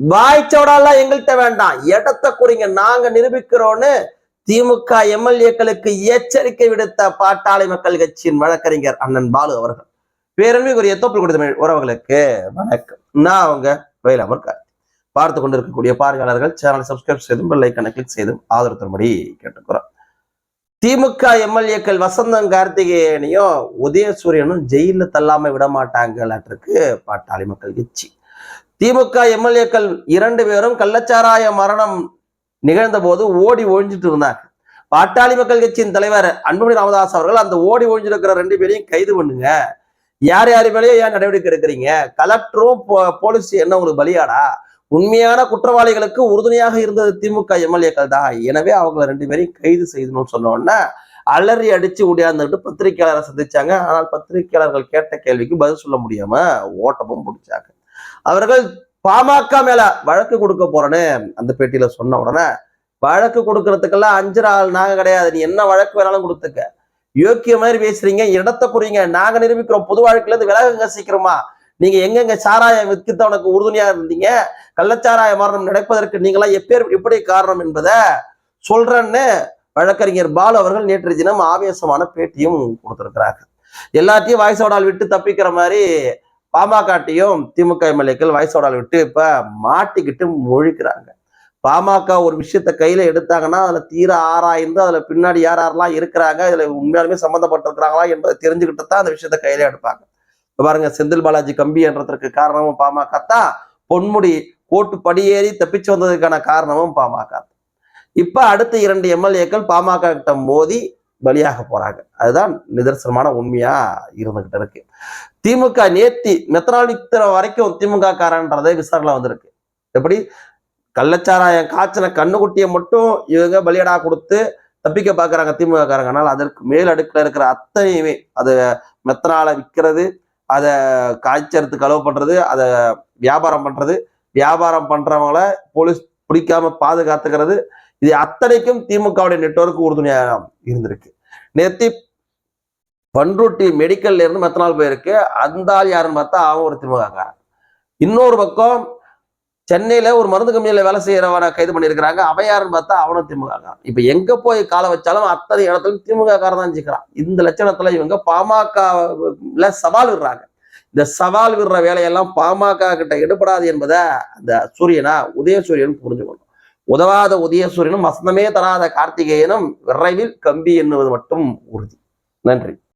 வாய்ச்சோடாலாம் எங்கள்கிட்ட வேண்டாம். இடத்த குறிங்க நாங்க நிரூபிக்கிறோன்னு திமுக எம்எல்ஏக்களுக்கு எச்சரிக்கை விடுத்த பாட்டாளி மக்கள் கட்சியின் வழக்கறிஞர் அண்ணன் பாலு அவர்கள். பேரன்மைக்குரிய தோப்பில் கொடுத்த உறவுகளுக்கு வணக்கம். நான் அவங்க வேலாமர் கார்த்தி பார்த்து கொண்டிருக்கக்கூடிய பார்வையாளர்கள் சேனல் சப்ஸ்கிரைப் செய்தும் பெல் கிளிக் செய்தும் ஆதரவு தரும்படி கேட்டுக்கிறோம். திமுக எம்எல்ஏக்கள் வசந்தம் கார்த்திகேயனையும் உதயசூரியனும் ஜெயில தள்ளாம விட மாட்டாங்களாட்டிருக்கு பாட்டாளி மக்கள் கட்சி. திமுக எம்எல்ஏக்கள் இரண்டு பேரும் கள்ளச்சாராய மரணம் நிகழ்ந்த போது ஓடி ஒழிஞ்சிட்டு இருந்தாங்க. பாட்டாளி மக்கள் கட்சியின் தலைவர் அன்புமணி ராமதாஸ் அவர்கள் அந்த ஓடி ஒழிஞ்சிருக்கிற ரெண்டு பேரையும் கைது பண்ணுங்க. யார் யார் மேலேயும் ஏன் நடவடிக்கை எடுக்கிறீங்க? கலெக்டரும் போ- போலீஸ் என்ன உங்களுக்கு பலியாடா? உண்மையான குற்றவாளிகளுக்கு உறுதுணையாக இருந்தது திமுக எம்எல்ஏக்கள் தான். எனவே அவங்கள ரெண்டு பேரையும் கைது செய்யணும்னு சொன்ன உடனே அலறி அடிச்சு ஓடியாந்துட்டு பத்திரிகையாளரை சந்திச்சாங்க. ஆனால் பத்திரிகையாளர்கள் கேட்ட கேள்விக்கு பதில் சொல்ல முடியாம ஓட்டமும் பிடிச்சாங்க. அவர்கள் பாமக மேல வழக்கு கொடுக்க போறேன்னு அந்த பேட்டியில சொன்ன உடனே வழக்கு கொடுக்கறதுக்கெல்லாம் அஞ்சு ஆள் நாங்க கிடையாது. நீ என்ன வழக்கு வேணாலும் கொடுத்துக்க. யோக்கிய மாதிரி பேசுறீங்க இடத்த புரியுங்க. நாங்க நிரூபிக்கிறோம். பொது வாழ்க்கையில இருந்து விலகுங்க சீக்கிரமா நீங்க எங்கெங்க சாராயம் விற்கித்தவனுக்கு உறுதுணையா இருந்தீங்க? கள்ளச்சாராய மரணம் நடப்பதற்கு நீங்களாம் எப்பேர் எப்படி காரணம் என்பதை சொல்றேன்னு வழக்கறிஞர் பாலு அவர்கள் நேற்று தினம் ஆவேசமான பேட்டியும் கொடுத்திருக்கிறாங்க எல்லாத்தையும் வாய்ஸோடால் விட்டு தப்பிக்கிற மாதிரி பாமகட்டையும் திமுக எம்எல்ஏக்கள் வயசோடால் விட்டு இப்ப மாட்டிக்கிட்டு முழிக்கிறாங்க. பாமக ஒரு விஷயத்த கையில எடுத்தாங்கன்னா அதுல தீர ஆராய்ந்து அதுல பின்னாடி யார் யாரெல்லாம் இருக்கிறாங்க இதுல உண்மையாலுமே சம்மந்தப்பட்டிருக்கிறாங்களா என்பதை தெரிஞ்சுக்கிட்டு தான் அந்த விஷயத்த கையில எடுப்பாங்க. பாருங்க செந்தில் பாலாஜி கம்பி என்றதற்கு காரணமும் பாமக தான். பொன்முடி கோட்டு படியேறி தப்பிச்சு வந்ததுக்கான காரணமும் பாமக இப்ப அடுத்த இரண்டு எம்எல்ஏக்கள் பாமக கிட்ட மோதி பலியாக போறாங்க. அதுதான் நிதர்சனமான உண்மையா இருந்துகிட்டு இருக்கு. திமுக நேத்தி மெத்தனால் வரைக்கும் திமுக காரன்றதே விசாரணை வந்திருக்கு. எப்படி? கள்ளச்சாராயம் காய்ச்சின கண்ணுக்குட்டியை மட்டும் இவங்க பலியடா கொடுத்து தப்பிக்க பாக்குறாங்க திமுக காரங்க ஆனால் அதற்கு மேல் அடுக்கில் இருக்கிற அத்தனையுமே அதை மெத்தனால விற்கிறது அதை காய்ச்சறதுக்கு அளவு பண்றது அதை வியாபாரம் பண்றது வியாபாரம் பண்றவங்கள போலீஸ் பிடிக்காம பாதுகாத்துக்கிறது. இது அத்தனைக்கும் திமுகவுடைய நெட்வொர்க் உறுதுணையாக இருந்திருக்கு. நேத்தி பண்ருட்டி மெடிக்கல்ல இருந்து மத்த நாள் போயிருக்கு. அந்த ஆள் யாருன்னு பார்த்தா அவன் ஒரு திமுகக்காரன் இன்னொரு பக்கம் சென்னையில ஒரு மருந்து கம்பெனியில வேலை செய்யறவனை கைது பண்ணியிருக்கிறாங்க. அவன் யாருன்னு பார்த்தா அவனும் திமுகக்காரன் இப்ப எங்க போய் காலை வச்சாலும் அத்தனை இடத்துல திமுகக்காரன் தான் ஜிக்கிறான் இந்த லட்சணத்துல இவங்க பாமகல சவால் விடுறாங்க. இந்த சவால் விடுற வேலையெல்லாம் பாமக கிட்ட எடுபடாது என்பதை அந்த சூரியனா உதயசூரியன் புரிஞ்சுக்கணும் உதவாத உதயசூரியனும் வசந்தமே தராத கார்த்திகேயனும் விரைவில் கம்பி எண்ணுவது மட்டும் உறுதி. நன்றி.